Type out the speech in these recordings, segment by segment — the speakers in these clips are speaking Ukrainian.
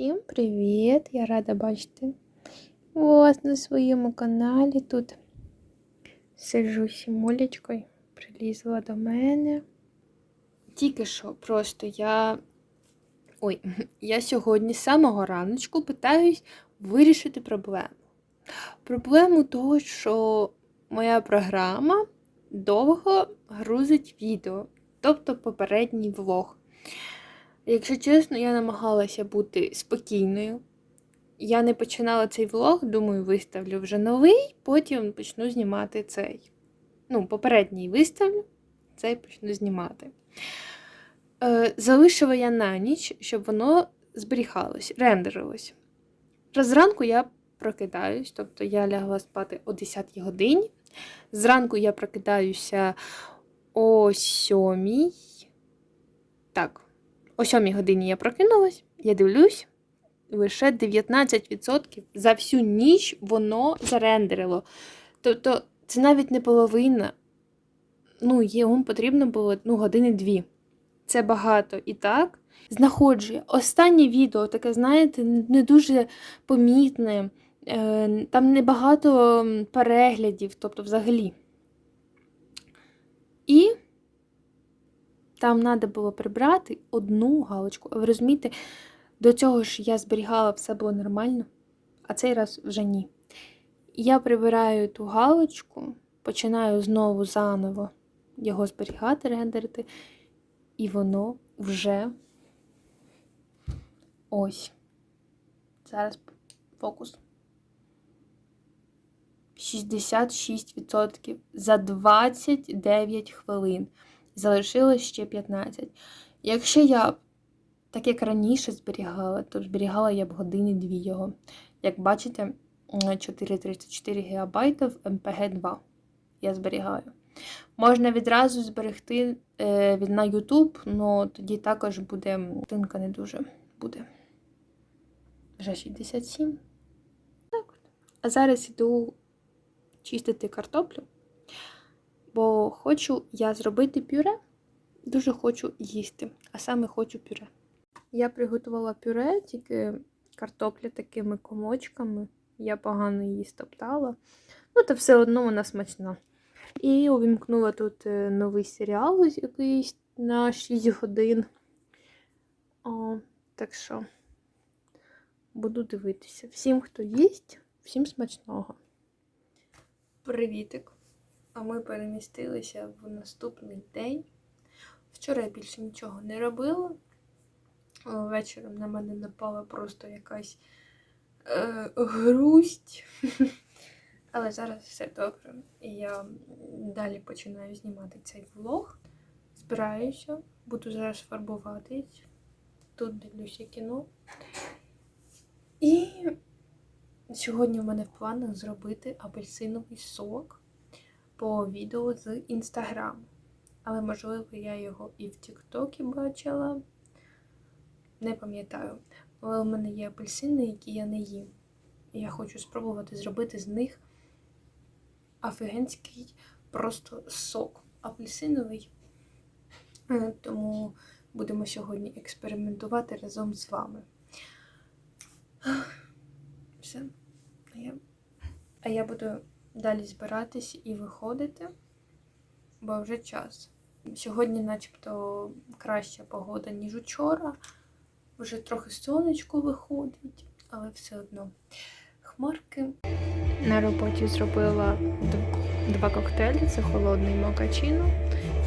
Всім привіт! Я рада бачити вас на своєму каналі. Тут сиджу з Сімулечкою, прилізла до мене. Тільки що просто я. Ой, я сьогодні з самого раночку питаюсь вирішити проблему. Проблему того, що моя програма довго грузить відео, тобто попередній влог. Якщо чесно, я намагалася бути спокійною. Я не починала цей влог, думаю, виставлю вже новий, потім почну знімати цей. Ну, попередній виставлю, цей почну знімати. Е, залишила я на ніч, щоб воно зберігалось, рендерилось. Раз зранку я прокидаюсь, тобто я лягла спати о 10 годині. Зранку я прокидаюся о 7. Так, о 7 годині я прокинулась, я дивлюсь, лише 19% за всю ніч воно зарендерило. Тобто, це навіть не половина. Ну, йому потрібно було ну, години дві. Це багато. І так, знаходжу останнє відео, таке, знаєте, не дуже помітне. Е, Там небагато переглядів, тобто взагалі. І там треба було прибрати одну галочку. А ви розумієте, до цього ж я зберігала, все було нормально, а цей раз вже ні. Я прибираю ту галочку, починаю знову заново його зберігати, рендерити, і воно вже ось. Зараз фокус. 66% за 29 хвилин. Залишилось ще 15. Якщо я, так як раніше зберігала, то зберігала я б години дві його. Як бачите, 434 ГБ в MPG-2 я зберігаю. Можна відразу зберегти е, на YouTube, але тоді також буде картинка не дуже буде. Вже 67. Так. А зараз іду чистити картоплю, бо хочу я зробити пюре. Дуже хочу їсти, а саме хочу пюре. Я приготувала пюре, тільки картопля такими комочками. Я погано її стоптала. Ну, та все одно вона смачна. І увімкнула тут е, новий серіал якийсь на 6 годин. О, Так що буду дивитися. Всім, хто їсть, всім смачного. Привітик! А ми перемістилися в наступний день. Вчора я більше нічого не робила. Вечором на мене напала просто якась е, грусть. Але зараз все добре. І я далі починаю знімати цей влог. Збираюся, буду зараз фарбуватись. Тут дивлюся кіно. І сьогодні в мене в планах зробити апельсиновий сок по відео з інстаграму. Але, можливо, я його і в Тіктокі бачила. Не пам'ятаю. Але у мене є апельсини, які я не їм. І я хочу спробувати зробити з них офігенський просто сок апельсиновий. Е, Тому будемо сьогодні експериментувати разом з вами. Все. А я, а я буду далі збиратись і виходити, бо вже час. Сьогодні, начебто, краща погода, ніж учора. Вже трохи сонечко виходить, але все одно хмарки. На роботі зробила два коктейлі: це холодний мокачино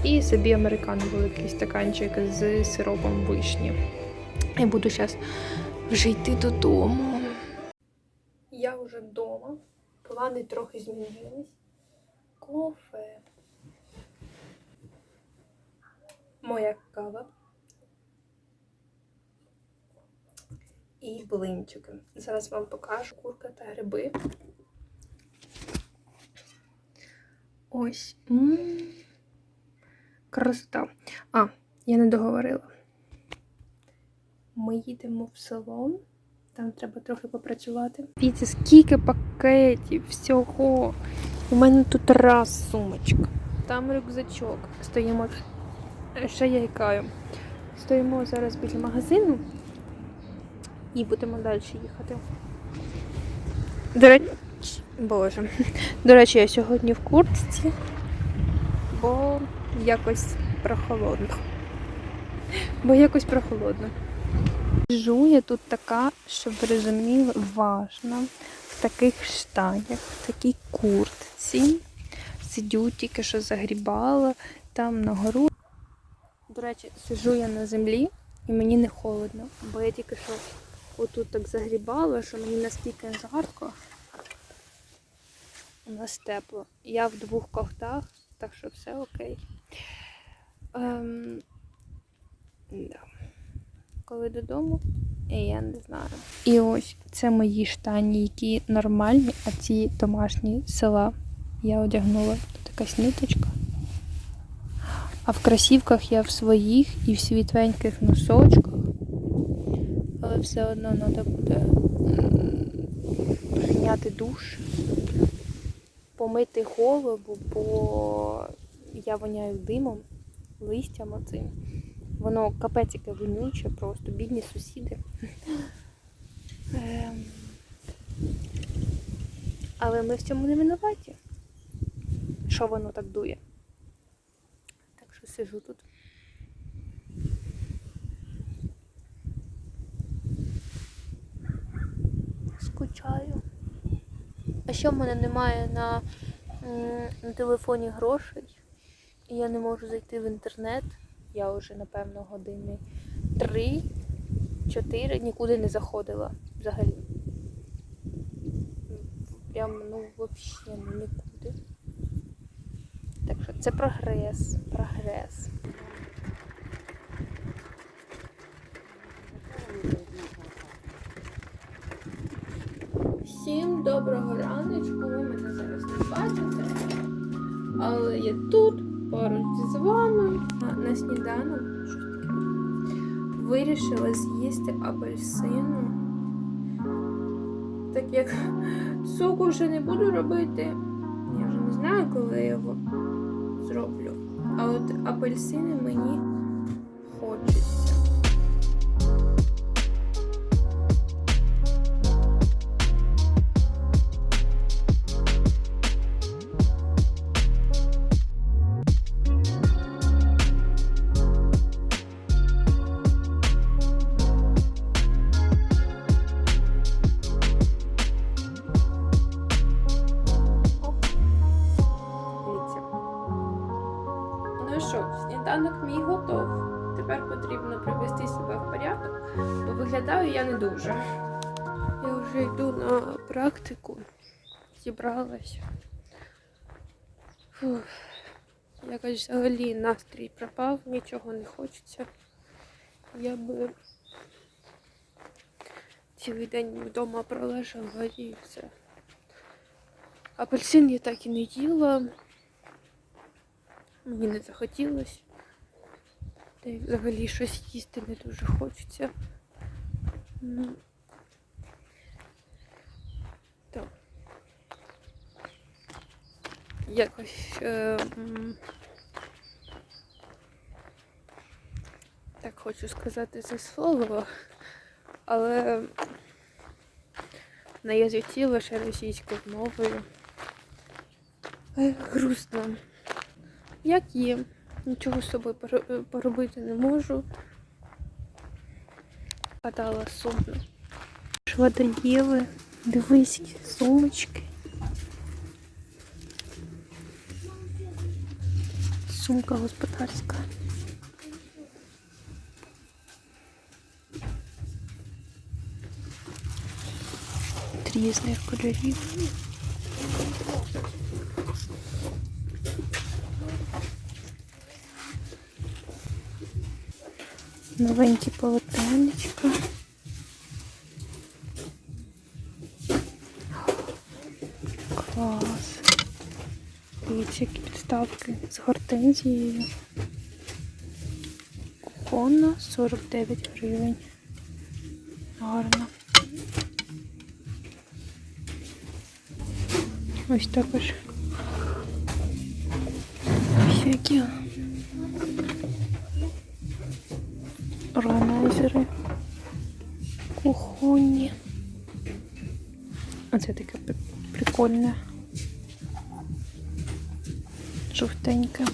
і собі американо великий стаканчик з сиропом вишні. Я буду зараз вже йти додому. Я вже вдома. Плани трохи змінились. Кофе. Моя кава. І блинчики. Зараз вам покажу курка та гриби. Ось. М -м -м. Красота. А, я не договорила. Ми їдемо в село. Там треба трохи попрацювати. Дивіться, скільки пакетів, всього. У мене тут раз сумочка. Там рюкзачок. Стоїмо. Ще я ікаю. Стоїмо зараз біля магазину. і будемо далі їхати. До речі, боже. До речі, я сьогодні в куртці, бо якось прохолодно. Бо якось прохолодно. Жу я тут така, щоб розуміли, важна в таких штанях, в такій куртці. Сидю, тільки що загрібала там на гору. До речі, сиджу я на землі і мені не холодно, бо я тільки що отут так загрібала, що мені настільки жарко. У нас тепло. Я в двох ковтах, так що все окей. Ем, да. Коли додому, я не знаю. І ось це мої штані, які нормальні, а ці домашні села. Я одягнула тут якась ниточка. А в кросівках я в своїх і в світленьких носочках. Але все одно треба буде прийняти душ, помити голову, бо я воняю димом, листям оцим. Воно капець яке вонюче, просто бідні сусіди. Ем, Але ми в цьому не винуваті. Що воно так дує? Так що сижу тут. Скучаю. А що в мене немає на, на телефоні грошей? І я не можу зайти в інтернет. Я вже, напевно, години три, чотири нікуди не заходила взагалі. Прям, ну, взагалі ну, нікуди. Так що це прогрес. Прогрес. Всім доброго раночку. Ви мене зараз не бачите. Але я тут поруч з вами на, сніданок. Вирішила з'їсти апельсину. Так як соку вже не буду робити. Я вже не знаю, коли я його зроблю. А от апельсини мені хочеться. Що, мій готов. Тепер потрібно привести себе в порядок, бо виглядаю я не дуже. Я вже йду на практику, зібралась. Фух. Якось взагалі настрій пропав, нічого не хочеться. Я би цілий день вдома пролежала і все. Апельсин я так і не їла. Мені не захотілося. Та й взагалі щось їсти не дуже хочеться. Ну. Так. Якось. Е, так хочу сказати це слово, але на язиці лише російською мовою. Грустно. Як є, нічого з собою е, поробити не можу. Падала сумно. Швадоєви, дивись, сумочки. Сумка господарська. Різних кольорів. Новенькі полотенечка. Клас. Дивіться, які підставки з гортензією. Кухонна 49 гривень. Гарно. Ось також. Всякі органайзери. Кухонні. Оце таке прикольне. Жовтеньке.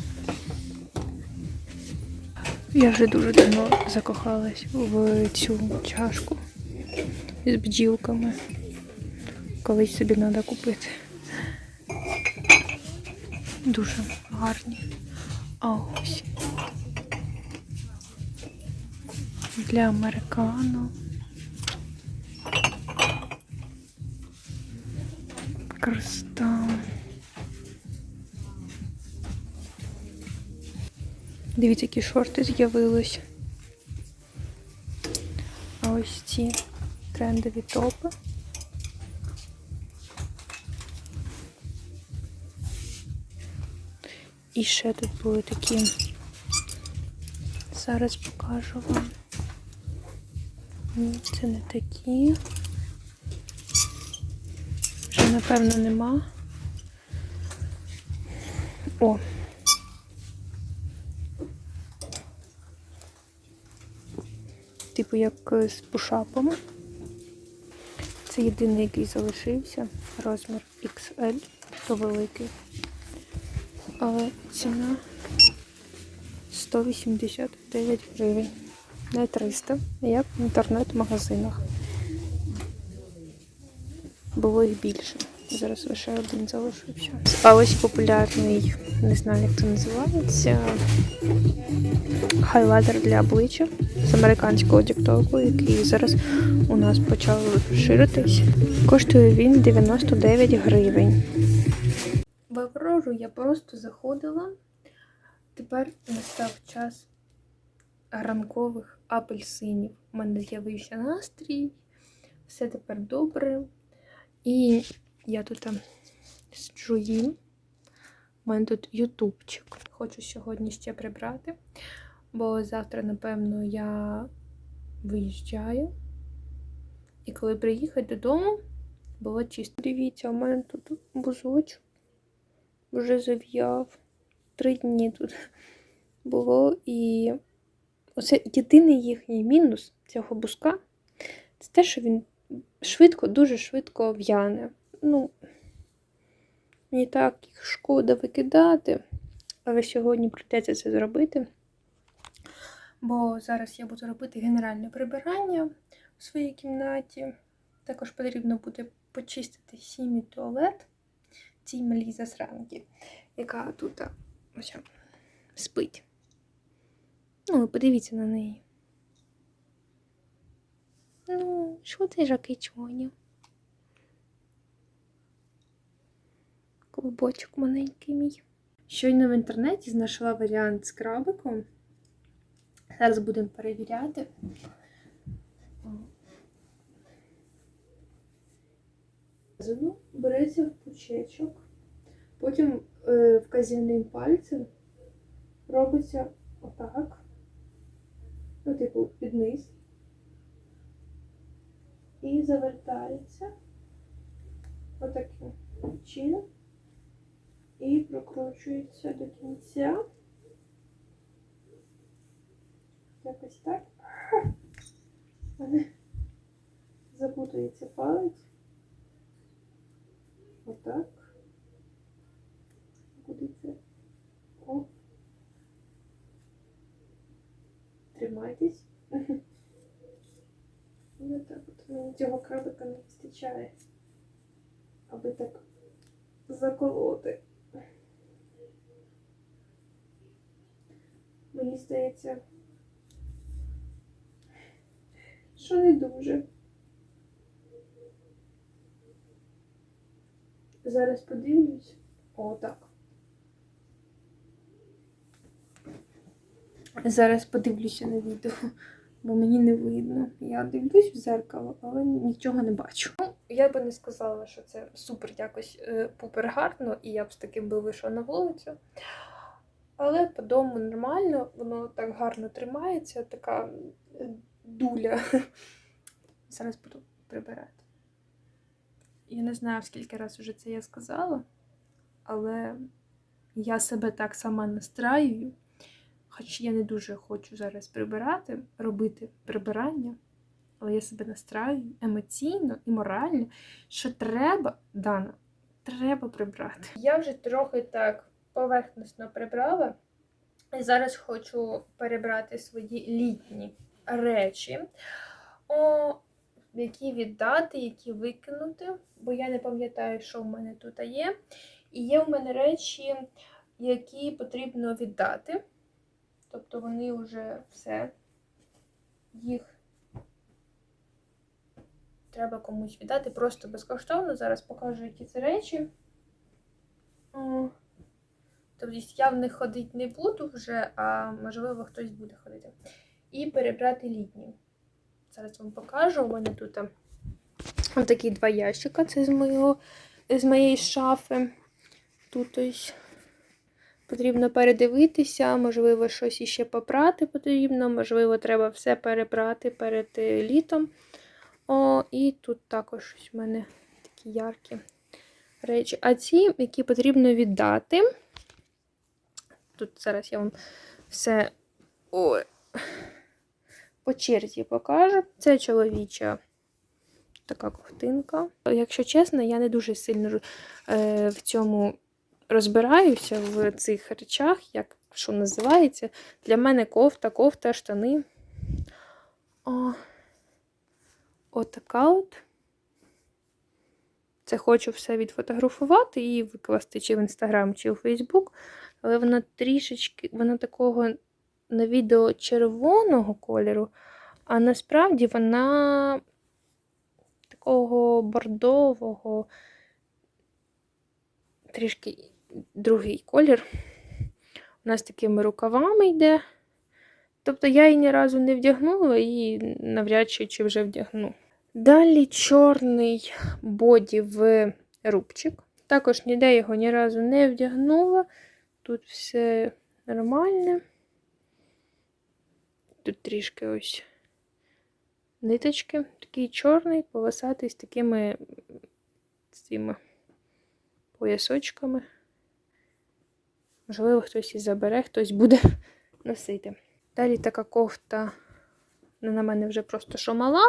Я вже дуже давно закохалась в цю чашку з бджілками. Колись собі треба купити. Дуже гарні. А ось. Для американо. Красота. Дивіться, які шорти з'явились. А ось ці трендові топи. І ще тут були такі. Зараз покажу вам. Це не такі. Вже, напевно, нема. О. Типу як з пушапом. Це єдиний, який залишився. Розмір XL, то великий. Але ціна 189 гривень. Не 300, як в інтернет-магазинах. Було їх більше. Зараз лише один залишився. А ось популярний, не знаю, як це називається. Хайлайтер для обличчя з американського тіктоку, який зараз у нас почав ширитись. Коштує він 99 гривень. В Аврору я просто заходила. Тепер настав час ранкових апельсинів. У мене з'явився настрій, все тепер добре. І я тут сиджу їм. У мене тут ютубчик. Хочу сьогодні ще прибрати, бо завтра, напевно, я виїжджаю. І коли приїхати додому, було чисто. Дивіться, у мене тут бузочок вже зав'яв. Три дні тут було. І оце єдиний їхній мінус цього бузка це те, що він швидко, дуже швидко в'яне. Ну, мені так їх шкода викидати, але сьогодні прийдеться це зробити. Бо зараз я буду робити генеральне прибирання у своїй кімнаті. Також потрібно буде почистити сім'ї туалет цій малій засранки, яка тут ось, спить. Ну, подивіться на неї. Ну, що ти жакичоня? Клубочок маленький мій. Щойно в інтернеті знайшла варіант з крабиком. Зараз будемо перевіряти. Береться в пучечок, потім е, вказівним пальцем робиться отак, ну, типу, під низ, і завертається отаким чином і прокручується до кінця. Якось так. Запутується палець. Отак. Куди це? О. Тримайтесь. Ну так от мені цього крабика не вистачає, аби так заколоти. Мені здається, що не дуже. Зараз подивлюсь. О, так. Зараз подивлюся на відео, бо мені не видно. Я дивлюсь в зеркало, але нічого не бачу. Ну, я би не сказала, що це супер якось е, пупер гарно, і я б з таким би вийшла на вулицю. Але по дому нормально, воно так гарно тримається, така дуля. Зараз буду прибирати. Я не знаю, скільки разів вже це я сказала, але я себе так сама настраюю, хоч я не дуже хочу зараз прибирати, робити прибирання. але я себе настраю емоційно і морально, що треба, Дана, треба прибрати. Я вже трохи так поверхносно прибрала. І зараз хочу перебрати свої літні речі, о, які віддати, які викинути, бо я не пам'ятаю, що в мене тут є. І є в мене речі, які потрібно віддати. Тобто вони вже все, їх треба комусь віддати просто безкоштовно. Зараз покажу, які це речі. Тобто я в них ходити не буду вже, а можливо хтось буде ходити. І перебрати літні. Зараз вам покажу. У мене тут ось такі два ящика. Це з, моєго, з моєї шафи. Тут ось потрібно передивитися, можливо, щось іще попрати потрібно, можливо, треба все перебрати перед е, літом. О, і тут також у мене такі яркі речі. А ці, які потрібно віддати. Тут зараз я вам все ой, по черзі покажу. Це чоловіча така ковтинка. Якщо чесно, я не дуже сильно е, в цьому розбираюся в цих речах, як що називається. Для мене кофта, кофта, штани. О, Отака от. Це хочу все відфотографувати і викласти чи в Інстаграм, чи в Фейсбук. Але вона трішечки, вона такого на відео червоного кольору, а насправді вона такого бордового, трішки другий колір. У нас такими рукавами йде. Тобто я її ні разу не вдягнула і навряд чи, чи вже вдягну. Далі чорний боді в рубчик. Також ніде його ні разу не вдягнула. Тут все нормальне. Тут трішки ось ниточки. Такий чорний, полосатий з такими цими поясочками. Можливо, хтось і забере, хтось буде носити. Далі така кофта, ну, на мене вже просто що мала.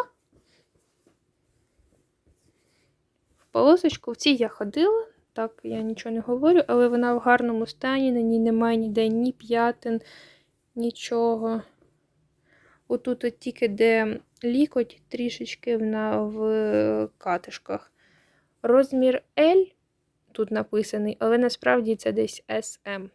В полосочку в цій я ходила, так, я нічого не говорю, але вона в гарному стані, на ній немає ніде ні п'ятин, нічого. Отут от тільки де лікоть трішечки вона в катишках. Розмір L тут написаний, але насправді це десь SM.